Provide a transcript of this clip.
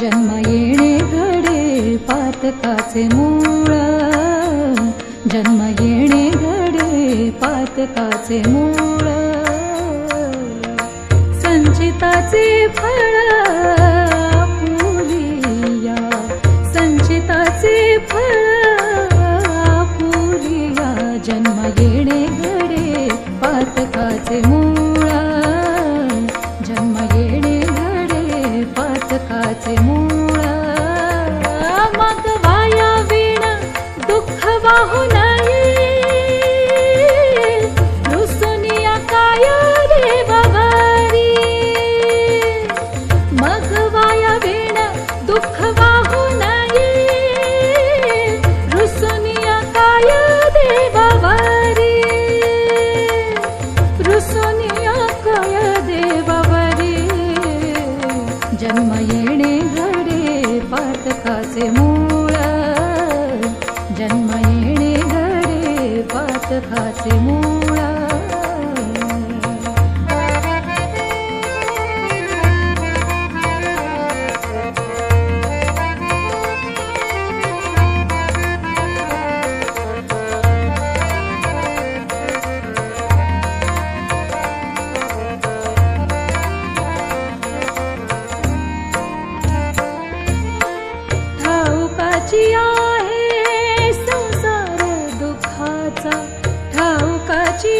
जन्म येणे घडे पातकाचे मूळ. जन्म येणे घडे पातकाचे मूळ. संचिताचे फळ पुरिया संचिताचे फळ पुरिया जन्म येणे घडे पातकाचे मूळ. वाहू नये. रुसुनिया काय रे बाबारी. मग वाया विण दुःख वाहू नये. रुसुनिया काय दे बाबारी. रुसुनिया काय देवावरी जन्म येणे घडे पातकाचे मूळ घडे पातकाचे मूळ ठाव काची